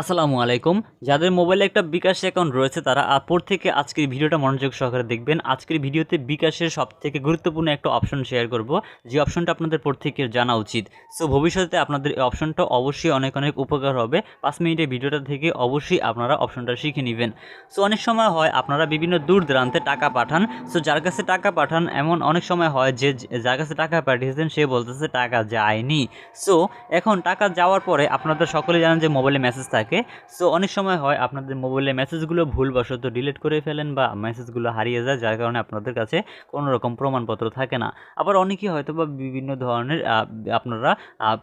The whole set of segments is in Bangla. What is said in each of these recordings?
আসসালামু আলাইকুম। যাদের মোবাইলে একটা বিকাশ অ্যাকাউন্ট রয়েছে, তারা আপর থেকে আজকের ভিডিওটা মনোযোগ সহকারে দেখবেন। আজকের ভিডিওতে বিকাশের সব থেকে গুরুত্বপূর্ণ একটা অপশন শেয়ার করব। যে অপশনটা আপনাদের প্রত্যেকের জানা উচিত। সো, ভবিষ্যতে আপনাদের এই অপশনটা অবশ্যই অনেক অনেক উপকার হবে। পাঁচ মিনিটের ভিডিওটা থেকে অবশ্যই আপনারা অপশনটা শিখে নেবেন। সো, অনেক সময় হয় আপনারা বিভিন্ন দূর দূরান্তে টাকা পাঠান। সো, যার কাছে টাকা পাঠান, এমন অনেক সময় হয় যে, যার কাছে টাকা পাঠিয়েছেন, সে বলতেছে টাকা যায়নি। সো, এখন টাকা যাওয়ার পরে আপনাদের সকলে জানেন যে মোবাইলে মেসেজ থাকে। সো অনেক সময় হয় আপনাদের মোবাইলে মেসেজগুলো ভুলবশত ডিলিট করে ফেলেন বা মেসেজগুলো হারিয়ে যায়, যার কারণে আপনাদের কাছে কোনো রকম প্রমাণপত্র থাকে না। আবার অনেকেই হয়তো বা বিভিন্ন ধরনের আপনারা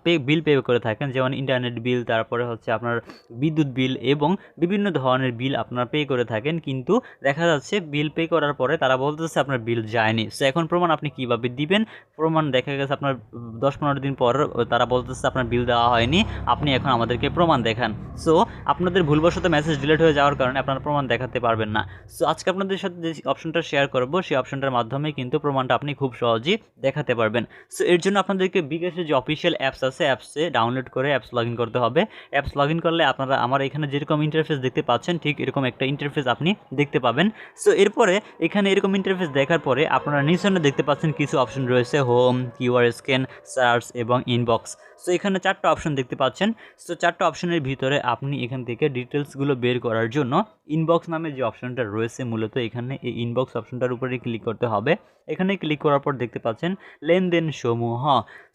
পে বিল পে করে থাকেন, যেমন ইন্টারনেট বিল তারপরে হচ্ছে আপনার বিদ্যুৎ বিল এবং বিভিন্ন ধরনের বিল আপনারা পে করে থাকেন। কিন্তু দেখা যাচ্ছে বিল পে করার পরে তারা বলতেছে আপনার বিল যায়নি। সো এখন প্রমাণ আপনি কীভাবে দিবেন? প্রমাণ দেখা গেছে আপনার দশ পনেরো দিন পর তারা বলতেছে আপনার বিল দেওয়া হয়নি, আপনি এখন আমাদেরকে প্রমাণ দেখান। সো আপনাদের ভুলবশত মেসেজ ডিলিট হয়ে যাওয়ার কারণে আপনারা প্রমাণ দেখাতে পারবেন না। সো আজকে আপনাদের সাথে যে অপশনটা শেয়ার করব, সেই অপশনটার মাধ্যমে কিন্তু প্রমাণটা আপনি খুব সহজেই দেখাতে পারবেন। সো এর জন্য আপনাদেরকে বিকাশের যে অফিসিয়াল অ্যাপস আছে অ্যাপসে ডাউনলোড করে অ্যাপস লগ করতে হবে। অ্যাপস লগ করলে আপনারা আমার এখানে যেরকম ইন্টারফেস দেখতে পাচ্ছেন, ঠিক এরকম একটা ইন্টারফেস আপনি দেখতে পাবেন। সো এরপরে এখানে এরকম ইন্টারফেস দেখার পরে আপনারা নিচনে দেখতে পাচ্ছেন কিছু অপশন রয়েছে হোম কিউআর স্ক্যান সার্চ এবং ইনবক্স সো এখানে চারটা অপশন দেখতে পাচ্ছেন। সো চারটা অপশনের ভিতরে আপনি এখান থেকে ডিটেলসগুলো বের করার জন্য ইনবক্স নামে যে অপশনটা রয়েছে, মূলত এখানে এই ইনবক্স অপশনটার উপরে ক্লিক করতে হবে। এখানে ক্লিক করার পর দেখতে পাচ্ছেন, লেনদেন সমূহ।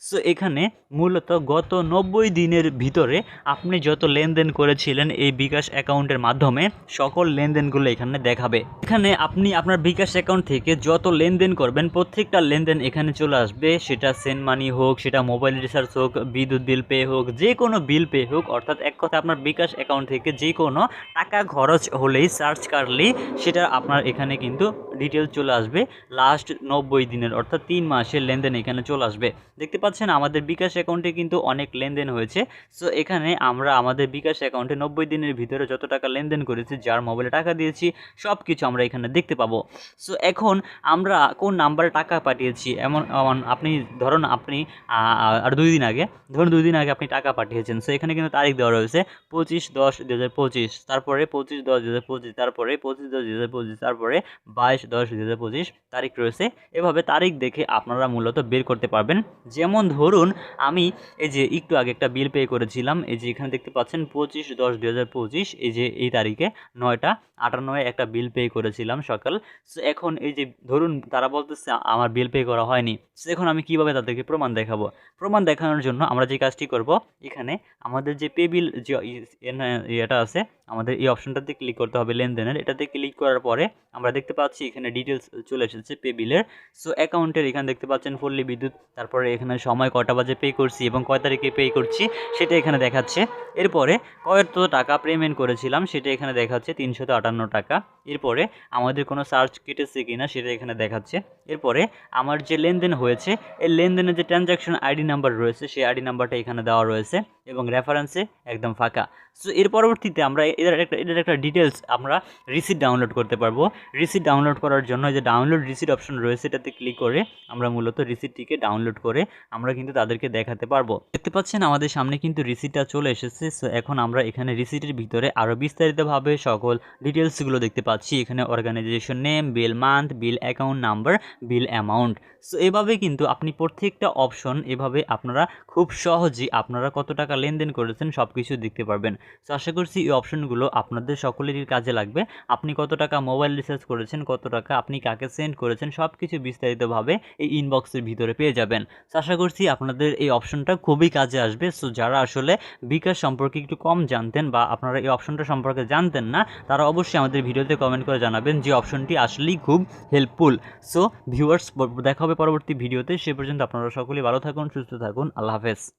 সো এখানে মূলত গত নব্বই দিনের ভিতরে আপনি যত লেনদেন করেছিলেন এই বিকাশ অ্যাকাউন্টের মাধ্যমে, সকল লেনদেনগুলো এখানে দেখাবে। এখানে আপনি আপনার বিকাশ অ্যাকাউন্ট থেকে যত লেনদেন করবেন, প্রত্যেকটা লেনদেন এখানে চলে আসবে। সেটা সেন্ড মানি হোক, সেটা মোবাইল রিচার্জ হোক, বিদ্যুৎ বিল পে হোক যে কোনো বিল পে হোক, অর্থাৎ এক কথা আপনার বিকাশ অ্যাকাউন্ট থেকে যে কোনো টাকা খরচ হলেই সার্চ করলেই সেটা আপনার এখানে কিন্তু ডিটেলস চলে আসবে। লাস্ট নব্বই দিনের অর্থাৎ তিন মাসের লেনদেন এখানে চলে আসবে। দেখতে পাচ্ছেন আমাদের বিকাশ অ্যাকাউন্টে কিন্তু অনেক লেনদেন হয়েছে। সো এখানে আমরা আমাদের বিকাশ অ্যাকাউন্টে নব্বই দিনের ভিতরে যত টাকা লেনদেন করেছি, যার মোবাইলে টাকা দিয়েছি সব কিছু আমরা এখানে দেখতে পাবো। সো এখন আমরা কোন নাম্বারে টাকা পাঠিয়েছি? এমন আপনি ধরুন আপনি আর দুই দিন আগে, ধরুন দুই দিন আগে আপনি টাকা পাঠিয়েছেন। সো এখানে কিন্তু তারিখ দেওয়া রয়েছে পঁচিশ দশ দু তারপরে পঁচিশ দশ হাজার পঁচিশ, তারপরে পঁচিশ দশ দু হাজার পঁচিশ, তারপরে বাইশ দশ দু হাজার পঁচিশ তারিখ রয়েছে। এভাবে তারিখ দেখে আপনারা মূলত বের করতে পারবেন। যেমন ধরুন, আমি এই যে একটু আগে একটা বিল পে করেছিলাম, এই যে এখানে দেখতে পাচ্ছেন পঁচিশ দশ দু হাজার পঁচিশ, এই যে এই তারিখে নয়টা আটান্নয় একটা বিল পে করেছিলাম সকাল। এখন এই যে ধরুন তারা বলতেছে, আমার বিল পে করা হয়নি। এখন আমি কীভাবে তাদেরকে প্রমাণ দেখাবো? প্রমাণ দেখানোর জন্য আমরা যে কাজটি করব, এখানে আমাদের যে পে বিল যে ই- এন- ইয়েটা আছে আমাদের এই অপশনটাতে ক্লিক করতে হবে লেনদেনের। এটাতে ক্লিক করার পরে আমরা দেখতে পাচ্ছি এখানে ডিটেলস চলে এসেছে পে বিলের সো অ্যাকাউন্টের এখানে দেখতে পাচ্ছেন ফুললি বিদ্যুৎ, তারপরে এখানে সময় কটা বাজে পে করছি এবং কয় তারিখে পে করছি সেটা এখানে দেখাচ্ছে। এরপরে কত টাকা পেমেন্ট করেছিলাম, সেটা এখানে দেখাচ্ছে তিনশত আটান্ন টাকা। এরপরে আমাদের কোনো সার্চ কেটেছে কিনা সেটা এখানে দেখাচ্ছে। এরপরে আমার যে লেনদেন হয়েছে, এই লেনদেনের যে ট্রানজ্যাকশন আইডি নাম্বার রয়েছে, সেই আইডি নাম্বারটা এখানে দেওয়া রয়েছে। এবং রেফারেন্সে একদম ফাঁকা। সো এর পরবর্তীতে আমরা এদের একটা এদের একটা ডিটেলস আমরা রিসিট ডাউনলোড করতে পারব। রিসিট ডাউনলোড করার জন্য যে ডাউনলোড রিসিট অপশন রয়েছে, এটাতে ক্লিক করে আমরা মূলত রিসিটটিকে ডাউনলোড করে আমরা কিন্তু তাদেরকে দেখাতে পারব। দেখতে পাচ্ছেন আমাদের সামনে কিন্তু রিসিটটা চলে এসেছে। সো এখন আমরা এখানে রিসিটের ভিতরে আরও বিস্তারিতভাবে সকল ডিটেলসগুলো দেখতে পাচ্ছি। এখানে organization name bill month bill account number bill amount so এভাবে কিন্তু আপনি প্রত্যেকটা অপশন এভাবে আপনারা খুব সহজেই আপনারা কত টাকা লেনদেন করেছেন সব কিছু দেখতে পারবেন। সো আশা করছি এই অপশনগুলো আপনাদের সকলেরই কাজে লাগবে। আপনি কত টাকা মোবাইল রিচার্জ করেছেন, কত টাকা আপনি কাকে সেন্ড করেছেন সব কিছু বিস্তারিতভাবে এই ইনবক্সের ভিতরে পেয়ে যাবেন। সো আশা করছি আপনাদের এই অপশনটা খুবই কাজে আসবে। সো যারা আসলে বিকাশ সম্পর্কে একটু কম জানতেন বা আপনারা এই অপশনটা সম্পর্কে জানতেন না, তারা অবশ্যই আমাদের ভিডিওতে কমেন্ট করে জানাবেন যে অপশনটি আসলেই খুব হেল্পফুল সো ভিউয়ার্স দেখা হবে পরবর্তী ভিডিওতে। সে পর্যন্ত আপনারা সকলেই ভালো থাকুন, সুস্থ থাকুন। আল্লাহ হাফেজ।